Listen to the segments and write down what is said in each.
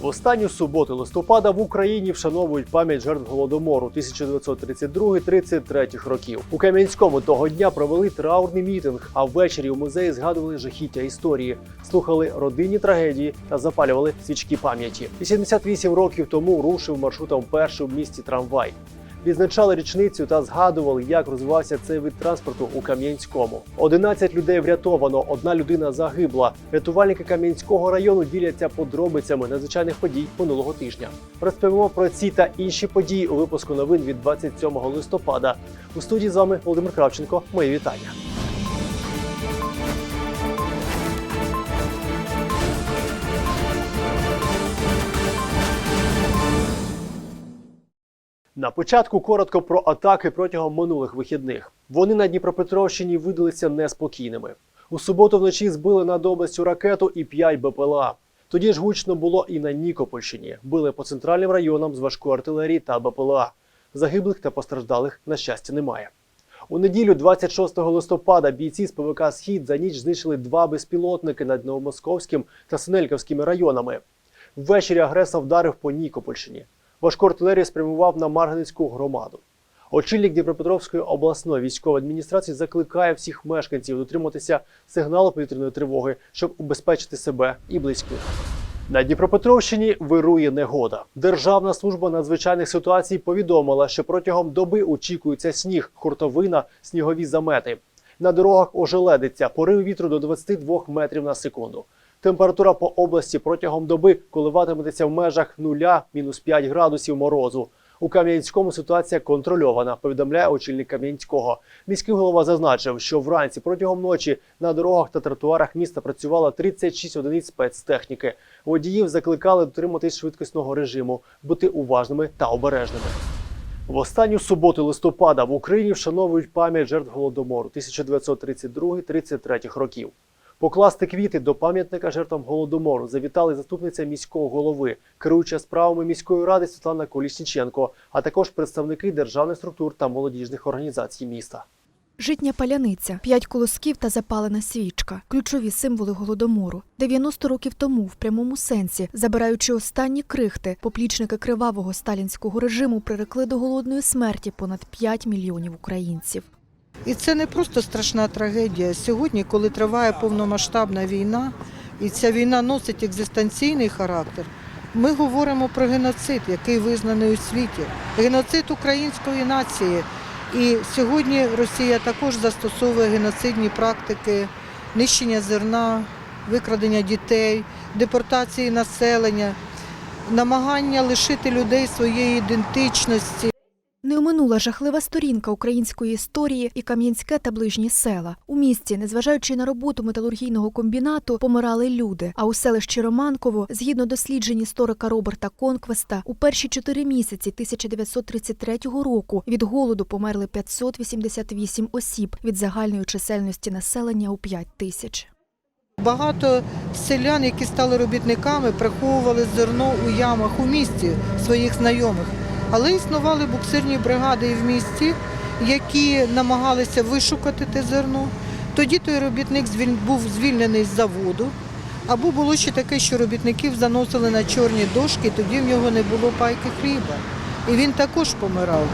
В останню суботу листопада в Україні вшановують пам'ять жертв голодомору 1932-33 років. У Кам'янському того дня провели траурний мітинг, а ввечері у музеї згадували жахіття історії, слухали родинні трагедії та запалювали свічки пам'яті. 88 років тому рушив маршрутом перший в місті трамвай. Відзначали річницю та згадували, як розвивався цей вид транспорту у Кам'янському. 11 людей врятовано, одна людина загибла. Рятувальники Кам'янського району діляться подробицями надзвичайних подій минулого тижня. Розповімо про ці та інші події у випуску новин від 27 листопада. У студії з вами Володимир Кравченко. Мої вітання. На початку коротко про атаки протягом минулих вихідних. Вони на Дніпропетровщині видалися неспокійними. У суботу вночі збили над областю ракету і 5 БПЛА. Тоді ж гучно було і на Нікопольщині. Били по центральним районам з важкої артилерії та БПЛА. Загиблих та постраждалих, на щастя, немає. У неділю, 26 листопада, бійці з ПВК Схід за ніч знищили два безпілотники над Новомосковським та Синельківськими районами. Ввечері агресор вдарив по Нікопольщині. Важку артилерію спрямував на Марганецьку громаду. Очільник Дніпропетровської обласної військової адміністрації закликає всіх мешканців дотриматися сигналу повітряної тривоги, щоб убезпечити себе і близьких. На Дніпропетровщині вирує негода. Державна служба надзвичайних ситуацій повідомила, що протягом доби очікується сніг, хуртовина, снігові замети. На дорогах ожеледиться, порив вітру до 22 метрів на секунду. Температура по області протягом доби коливатиметься в межах 0-5 градусів морозу. У Кам'янському ситуація контрольована, повідомляє очільник Кам'янського. Міський голова зазначив, що вранці протягом ночі на дорогах та тротуарах міста працювало 36 одиниць спецтехніки. Водіїв закликали дотриматись швидкісного режиму, бути уважними та обережними. В останню суботу листопада в Україні вшановують пам'ять жертв голодомору 1932-33 років. Покласти квіти до пам'ятника жертвам голодомору завітали заступниця міського голови, керуюча справами міської ради Світлана Колісніченко, а також представники державних структур та молодіжних організацій міста. Житня паляниця, п'ять колосків та запалена свічка ключові символи голодомору. 90 років тому, в прямому сенсі, забираючи останні крихти, поплічники кривавого сталінського режиму прирекли до голодної смерті понад 5 мільйонів українців. І це не просто страшна трагедія. Сьогодні, коли триває повномасштабна війна, і ця війна носить екзистенційний характер, ми говоримо про геноцид, який визнаний у світі, геноцид української нації. І сьогодні Росія також застосовує геноцидні практики нищення зерна, викрадення дітей, депортації населення, намагання лишити людей своєї ідентичності. Не оминула жахлива сторінка української історії і Кам'янське та ближні села. У місті, незважаючи на роботу металургійного комбінату, помирали люди. А у селищі Романково, згідно досліджень історика Роберта Конквеста, у перші чотири місяці 1933 року від голоду померли 588 осіб від загальної чисельності населення у 5 тисяч. Багато селян, які стали робітниками, приховували зерно у ямах у місті своїх знайомих. Але існували буксирні бригади і в місті, які намагалися вишукати те зерно. Тоді той робітник був звільнений з заводу. Або було ще таке, що робітників заносили на чорні дошки, тоді в нього не було пайки хліба. І він також помирав.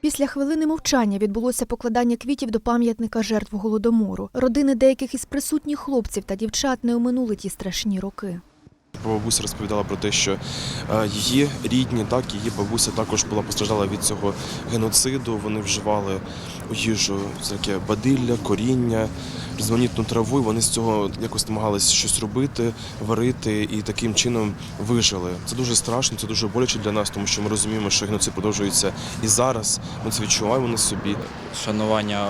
Після хвилини мовчання відбулося покладання квітів до пам'ятника жертв голодомору. Родини деяких із присутніх хлопців та дівчат не оминули ті страшні роки. Бабуся розповідала про те, що е, її рідні, так її бабуся також була постраждала від цього геноциду. Вони вживали у їжу таке бадилля, коріння, різноманітну траву. і Вони з цього якось намагалися щось робити, варити і таким чином вижили. Це дуже страшно, це дуже боляче для нас, тому що ми розуміємо, що геноцид продовжується і зараз. Ми це відчуваємо на собі. шанування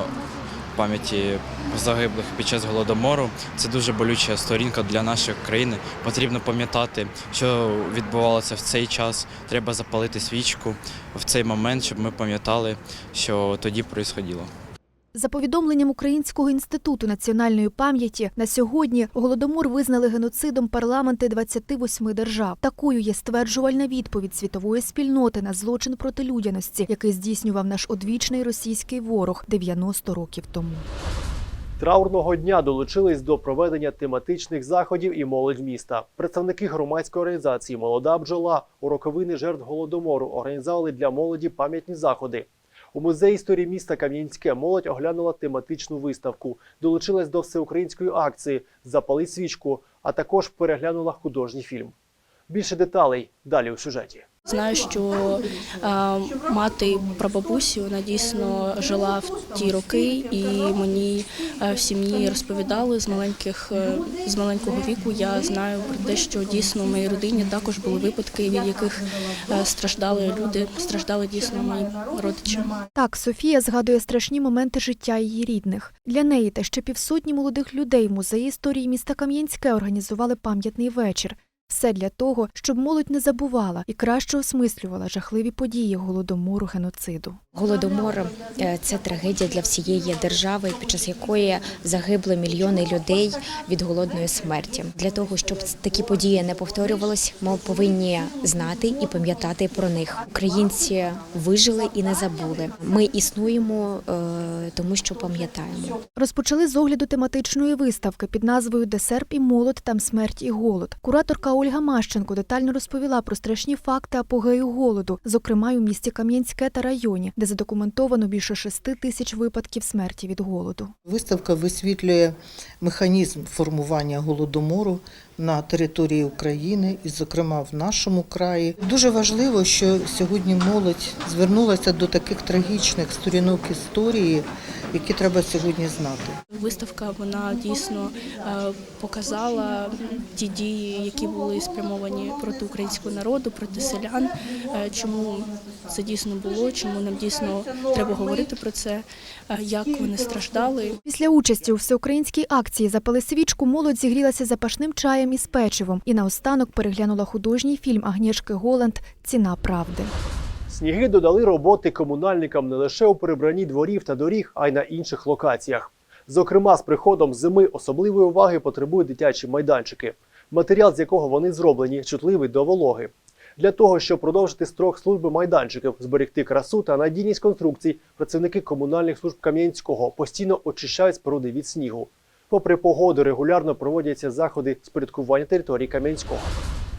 пам'яті загиблих під час голодомору. Це дуже болюча сторінка для нашої країни. Потрібно пам'ятати, що відбувалося в цей час. Треба запалити свічку в цей момент, щоб ми пам'ятали, що тоді происходило. За повідомленням Українського інституту національної пам'яті, на сьогодні голодомор визнали геноцидом парламенти 28 держав. Такою є стверджувальна відповідь світової спільноти на злочин проти людяності, який здійснював наш одвічний російський ворог 90 років тому. Траурного дня долучились до проведення тематичних заходів і молодь міста. Представники громадської організації Молода бджола у роковини жертв голодомору організували для молоді пам'ятні заходи. У музеї історії міста Кам'янське молодь оглянула тематичну виставку, долучилась до всеукраїнської акції Запали свічку, а також переглянула художній фільм. Більше деталей далі у сюжеті. Знаю, що мати прабабусі вона дійсно жила в ті роки, і мені в сім'ї розповідали з маленьких е, з маленького віку. Я знаю про те, що дійсно в моїй родині також були випадки, від яких е, страждали люди, страждали дійсно мої родичі. Так, Софія згадує страшні моменти життя її рідних. Для неї та ще півсотні молодих людей в музеї історії міста Кам'янське організували пам'ятний вечір. Все для того, щоб молодь не забувала і краще осмислювала жахливі події голодомору геноциду. Голодомор це трагедія для всієї держави, під час якої загибли мільйони людей від голодної смерті. Для того щоб такі події не повторювались, ми повинні знати і пам'ятати про них. Українці вижили і не забули. Ми існуємо, е, тому що пам'ятаємо. Розпочали з огляду тематичної виставки під назвою Де серп і молот, там смерть і голод. Кураторка Ольга Мащенко детально розповіла про страшні факти апогею голоду, зокрема й у місті Кам'янське та районі, де задокументовано більше шести тисяч випадків смерті від голоду. Виставка висвітлює механізм формування голодомору на території України і, зокрема, в нашому краї. Дуже важливо, що сьогодні молодь звернулася до таких трагічних сторінок історії, які треба сьогодні знати. Виставка вона дійсно е, показала ті дії, які були спрямовані проти українського народу, проти селян. Е, Чому це дійсно було? Чому нам дійсно треба говорити про це? е, Як вони страждали? Після участі у всеукраїнській акції «Запали свічку» молодь зігрілася запашним чаєм із печивом і наостанок переглянула художній фільм Агнєшки Голланд «Ціна правди». Сніги додали роботи комунальникам не лише у прибранні дворів та доріг, а й на інших локаціях. Зокрема, з приходом зими особливої уваги потребують дитячі майданчики, матеріал з якого вони зроблені, чутливий до вологи. Для того, щоб продовжити строк служби майданчиків, зберегти красу та надійність конструкцій, працівники комунальних служб Кам'янського постійно очищають споруди від снігу. Попри погоду, регулярно проводяться заходи з порядкування території Кам'янського.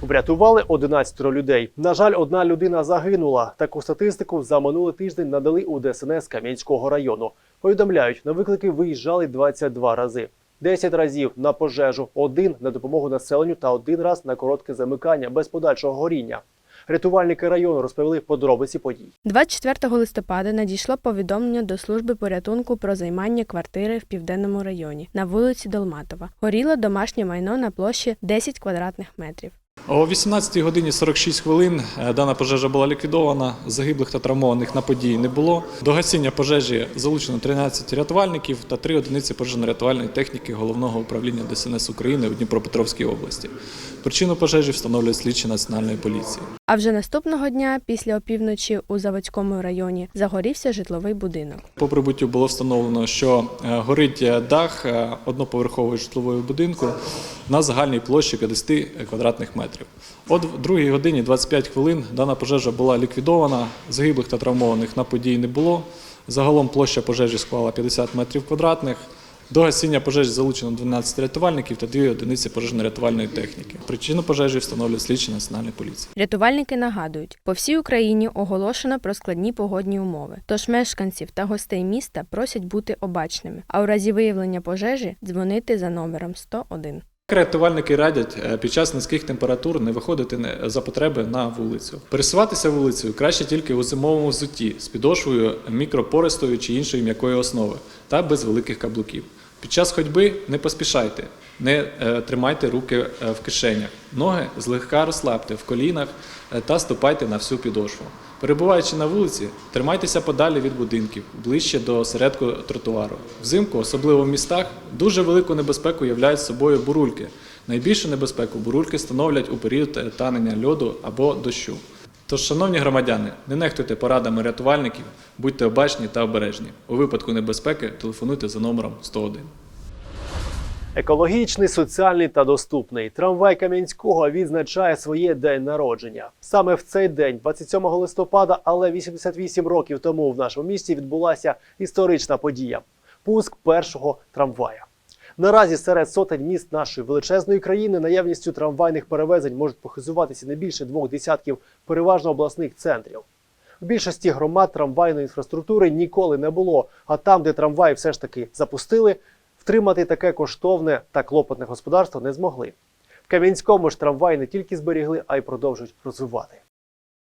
Врятували 11 людей. На жаль, одна людина загинула. Таку статистику за минулий тиждень надали у ДСНС Кам'янського району. Повідомляють, на виклики виїжджали 22 рази. 10 разів на пожежу, один на допомогу населенню та один раз на коротке замикання без подальшого горіння. Рятувальники району розповіли подробиці подій. 24 листопада надійшло повідомлення до служби порятунку про займання квартири в південному районі на вулиці Долматова. Горіло домашнє майно на площі 10 квадратних метрів. О 18 годині 46 хвилин е, дана пожежа була ліквідована. Загиблих та травмованих на події не було. До гасіння пожежі залучено 13 рятувальників та 3 одиниці пожежно-рятувальної техніки головного управління ДСНС України у Дніпропетровській області. Причину пожежі встановлюють слідчі національної поліції. А вже наступного дня, після опівночі у Заводському районі, загорівся житловий будинок. По прибуттю було встановлено, що е, горить е, дах одноповерхового житлового будинку на загальній площі 50 квадратних метрів. От в 2 годині 25 хвилин дана пожежа була ліквідована, загиблих та травмованих на події не було. Загалом площа пожежі склала 50 метрів квадратних. До гасіння пожежі залучено 12 рятувальників та 2 одиниці пожежно-рятувальної техніки. Причину пожежі встановлює слідчі національної поліції. Рятувальники нагадують, по всій Україні оголошено про складні погодні умови. Тож мешканців та гостей міста просять бути обачними, а у разі виявлення пожежі дзвонити за номером 101. Рятувальники радять е, під час низьких температур не виходити за потреби на вулицю. Пересуватися вулицею краще тільки у зимовому взутті з підошвою мікропористою чи іншої м'якої основи та без великих каблуків. Під час ходьби не поспішайте, не е, тримайте руки е, в кишенях, ноги злегка розслабте в колінах та ступайте на всю підошву. Перебуваючи на вулиці, тримайтеся подалі від будинків, ближче до середку тротуару. Взимку, особливо в містах, дуже велику небезпеку являють собою бурульки. Найбільшу небезпеку бурульки становлять у період е, танення льоду або дощу. Тож, шановні громадяни, не нехтуйте порадами рятувальників, будьте обачні та обережні. У випадку небезпеки телефонуйте за номером 101. Екологічний, соціальний та доступний. Трамвай Кам'янського відзначає своє день народження. Саме в цей день, 27 листопада, але 88 років тому в нашому місті відбулася історична подія. пуск першого трамвая. Наразі серед сотень міст нашої величезної країни наявністю трамвайних перевезень можуть похизуватися не більше двох десятків переважно обласних центрів. В більшості громад трамвайної інфраструктури ніколи не було, а там, де трамваї все ж таки запустили, втримати таке коштовне та клопотне господарство не змогли. В Кам'янському ж трамвай не тільки зберігли, а й продовжують розвивати.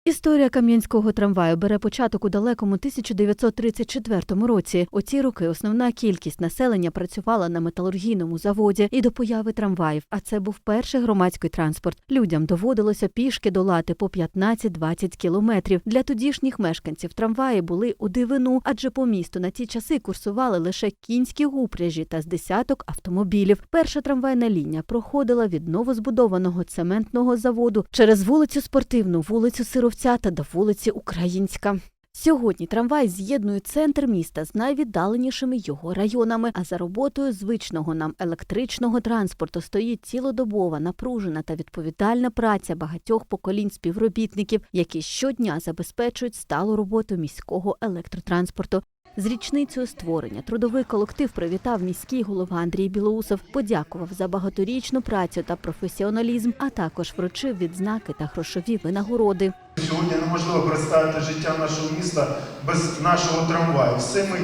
Історія кам'янського трамваю бере початок у далекому 1934 році. У ці роки основна кількість населення працювала на металургійному заводі і до появи трамваїв. А це був перший громадський транспорт. Людям доводилося пішки долати по 15-20 кілометрів. Для тодішніх мешканців трамваї були у дивину, адже по місту на ті часи курсували лише кінські гупряжі та з десяток автомобілів. Перша трамвайна лінія проходила від новозбудованого цементного заводу через вулицю Спортивну, вулицю Сировця та до вулиці Українська. Сьогодні трамвай з'єднує центр міста з найвіддаленішими його районами. А за роботою звичного нам електричного транспорту стоїть цілодобова, напружена та відповідальна праця багатьох поколінь співробітників, які щодня забезпечують сталу роботу міського електротранспорту. З річницею створення трудовий колектив привітав міський голова Андрій Білоусов, подякував за багаторічну працю та професіоналізм, а також вручив відзнаки та грошові винагороди. Сьогодні неможливо представити життя нашого міста без нашого трамваю. Все ми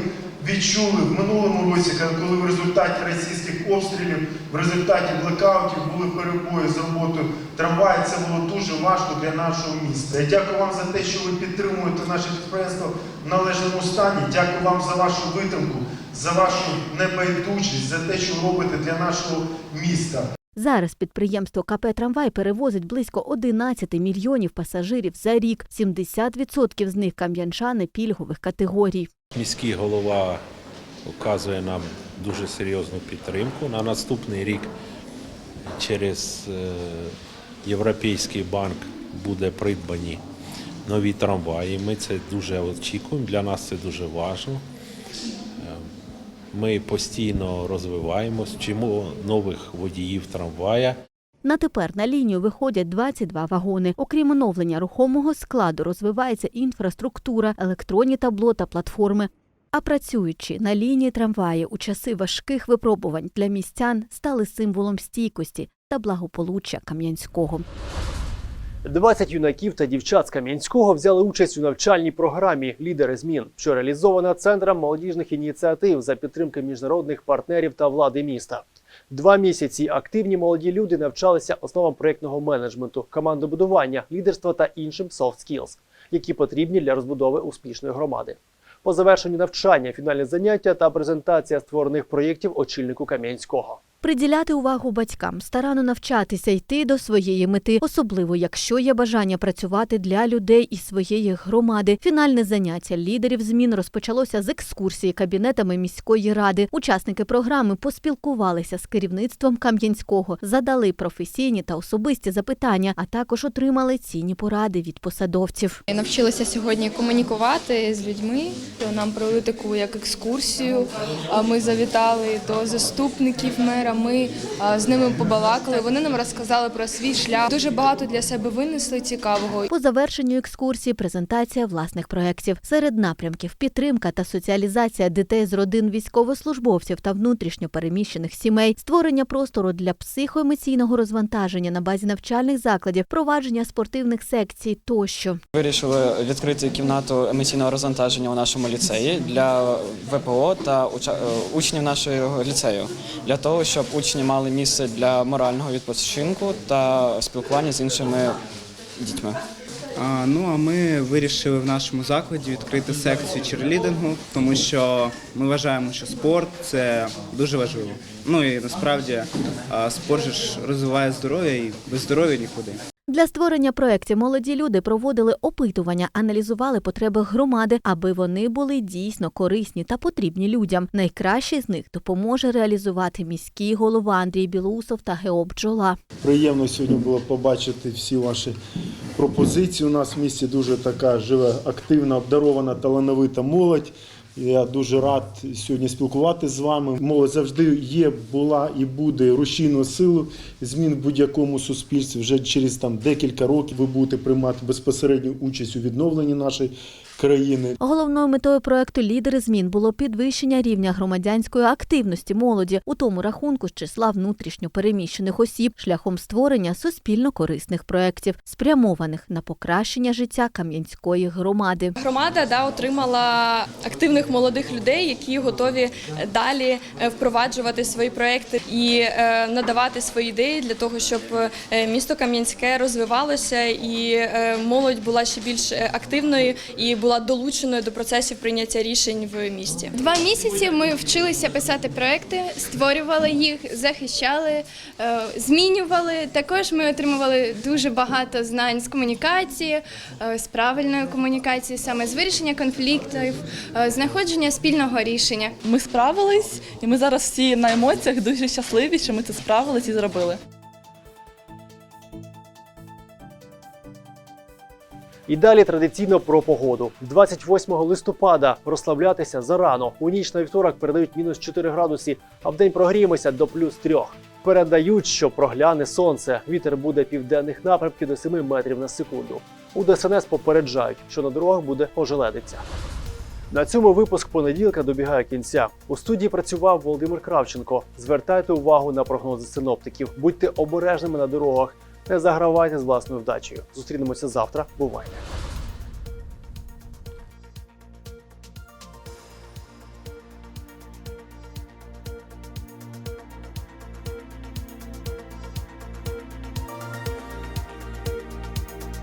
відчули в минулому році, коли в результаті російських обстрілів, в результаті блекаутів були перебої з роботою трамваю. Це було дуже важко для нашого міста. Я дякую вам за те, що ви підтримуєте наше підприємство в належному стані. Дякую вам за вашу витримку, за вашу небайдужість, за те, що робите для нашого міста. Зараз підприємство КП Трамвай перевозить близько 11 мільйонів пасажирів за рік. 70% з них кам'янчани пільгових категорій. Міський голова оказує нам дуже серйозну підтримку. На наступний рік через е, Європейський банк буде придбані нові трамваї. Ми це дуже очікуємо. Для нас це дуже важливо. Е, Ми постійно розвиваємось, вчимо нових водіїв трамвая. На тепер на лінію виходять 22 вагони. Окрім оновлення рухомого складу, розвивається інфраструктура, електронні табло та платформи. А працюючи на лінії трамваї у часи важких випробувань для містян стали символом стійкості та благополуччя Кам'янського. 20 юнаків та дівчат з Кам'янського взяли участь у навчальній програмі Лідери змін, що реалізована центром молодіжних ініціатив за підтримки міжнародних партнерів та влади міста. Два місяці активні молоді люди навчалися основам проєктного менеджменту, командобудування, лідерства та іншим soft skills, які потрібні для розбудови успішної громади. По завершенню навчання, фінальне заняття та презентація створених проєктів очільнику Кам'янського. Приділяти увагу батькам, старанно навчатися йти до своєї мети, особливо якщо є бажання працювати для людей і своєї громади. Фінальне заняття лідерів змін розпочалося з екскурсії кабінетами міської ради. Учасники програми поспілкувалися з керівництвом Кам'янського, задали професійні та особисті запитання, а також отримали цінні поради від посадовців. Навчилися сьогодні комунікувати з людьми. Нам провели таку як екскурсію. А Ми завітали до заступників мера. Ми з ними побалакали. Вони нам розказали про свій шлях. Дуже багато для себе винесли цікавого. По завершенню екскурсії презентація власних проєктів. Серед напрямків підтримка та соціалізація дітей з родин військовослужбовців та внутрішньо переміщених сімей, створення простору для психоемоційного розвантаження на базі навчальних закладів, провадження спортивних секцій тощо. Вирішили відкрити кімнату емоційного розвантаження у нашому ліцеї для ВПО та е, учнів нашого ліцею, для того, щоб учні мали місце для морального відпочинку та спілкування з іншими дітьми. А, ну а ми вирішили в нашому закладі відкрити секцію черлідингу, тому що ми вважаємо, що спорт це дуже важливо. Ну і насправді а, спорт ж розвиває здоров'я і без здоров'я нікуди. Для створення проєктів молоді люди проводили опитування, аналізували потреби громади, аби вони були дійсно корисні та потрібні людям. Найкращий з них допоможе реалізувати міський голова Андрій Білоусов та Гео Бджола. Приємно сьогодні було побачити всі ваші пропозиції. У нас в місті дуже така живе, активна, обдарована, талановита молодь. Я дуже рад сьогодні спілкуватися з вами. Молодь завжди є, була і буде рушійною силою змін в будь-якому суспільстві. Вже через там декілька років ви будете приймати безпосередню участь у відновленні нашої країни. Головною метою проекту Лідери змін було підвищення рівня громадянської активності молоді, у тому рахунку з числа внутрішньо переміщених осіб шляхом створення суспільно корисних проєктів, спрямованих на покращення життя Кам'янської громади. Громада да, отримала активних молодих людей, які готові далі е, впроваджувати свої проекти і е, надавати свої ідеї для того, щоб е, місто Кам'янське розвивалося і е, молодь була ще більш активною і була долученою до процесів прийняття рішень в місті. Два місяці ми вчилися писати проекти, створювали їх, захищали, е, змінювали. Також ми отримували дуже багато знань з комунікації, е, з правильної комунікації, саме з вирішення конфліктів, е, знаходження спільного рішення. Ми справились, і ми зараз всі на емоціях дуже щасливі, що ми це справились і зробили. І далі традиційно про погоду. 28 листопада розслаблятися зарано. У ніч на вівторок передають мінус 4 градуси, а в день прогріємося до плюс 3. Передають, що прогляне сонце. Вітер буде південних напрямків до 7 метрів на секунду. У ДСНС попереджають, що на дорогах буде ожеледиця. На цьому випуск понеділка добігає кінця. У студії працював Володимир Кравченко. Звертайте увагу на прогнози синоптиків, будьте обережними на дорогах, не загравайте з власною вдачею. Зустрінемося завтра. Бувайте!